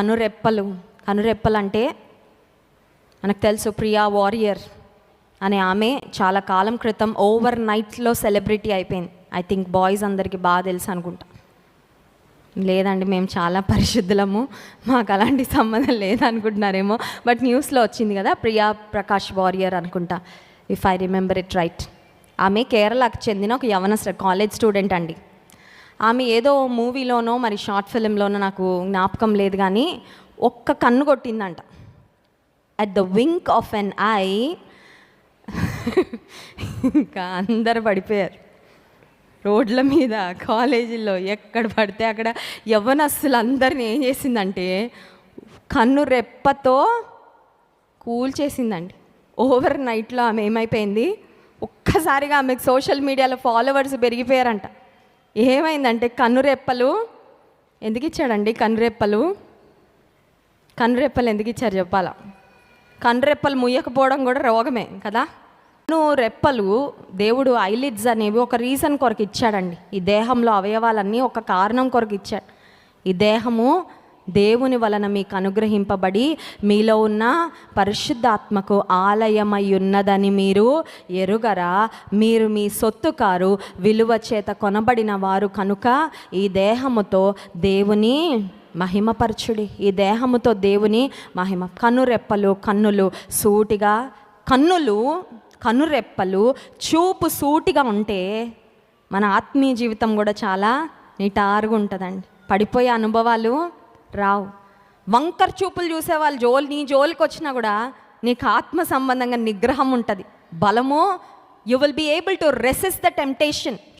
కనురెప్పలు కనురెప్పలు అంటే మనకు తెలుసు ప్రియా వారియర్ అనే ఆమె చాలా కాలం క్రితం ఓవర్ నైట్లో సెలబ్రిటీ అయిపోయింది. ఐ థింక్ బాయ్స్ అందరికీ బాగా తెలుసు అనుకుంటా. లేదండి మేము చాలా పరిశుద్ధులము. మాకు అలాంటి సంబంధం లేదనుకుంటున్నారేమో. బట్ న్యూస్లో వచ్చింది కదా ప్రియా ప్రకాష్ వారియర్ అనుకుంటా. If I remember it right ఆమె కేరళకు చెందిన ఒక యవనస్ట కాలేజ్ స్టూడెంట్ అండి. ఆమె ఏదో మూవీలోనో మరి షార్ట్ ఫిలింలోనో నాకు జ్ఞాపకం లేదు కానీ ఒక్క కన్ను కొట్టిందంట. At the wink of an eye ఇంకా అందరు పడిపోయారు. రోడ్ల మీద కాలేజీల్లో ఎక్కడ పడితే అక్కడ యవ్వనస్తులు అందరిని ఏం చేసిందంటే కన్ను రెప్పతో కూల్చేసిందండి ఓవర్ నైట్లో ఆమె ఏమైపోయింది? ఒక్కసారిగా ఆమెకు సోషల్ మీడియాలో ఫాలోవర్స్ పెరిగిపోయారంట. ఏమైందంటే కన్నురెప్పలు ఎందుకు ఇచ్చాడండి? కన్నురెప్పలు కన్నురెప్పలు ఎందుకు ఇచ్చారు చెప్పాలా? కన్నురెప్పలు ముయ్యకపోవడం కూడా రోగమే కదా? కన్ను రెప్పలు దేవుడు ఐలిడ్స్ అనేవి ఒక రీజన్ కొరకు ఇచ్చాడండి. ఈ దేహంలో అవయవాలన్నీ ఒక కారణం కొరకు ఇచ్చాడు. ఈ దేహము దేవుని వలన మీకు అనుగ్రహింపబడి మీలో ఉన్న పరిశుద్ధాత్మకు ఆలయమై ఉన్నదని మీరు ఎరుగరా. మీరు మీ సొత్తు కారు విలువ చేత కొనబడిన వారు కనుక ఈ దేహముతో దేవుని మహిమపరచుడి. ఈ దేహముతో దేవుని మహిమ. కనురెప్పలు కన్నులు సూటిగా కన్నులు కనురెప్పలు చూపు సూటిగా ఉంటే మన ఆత్మీయ జీవితం కూడా చాలా నిటారుగా ఉంటుందండి. పడిపోయే అనుభవాలు రావు. వంకర చూపులు చూసేవాళ్ళు జోలు నీ జోలికి వచ్చినా కూడా నీకు ఆత్మ సంబంధంగా నిగ్రహం ఉంటుంది. బలము you will be able to resist the temptation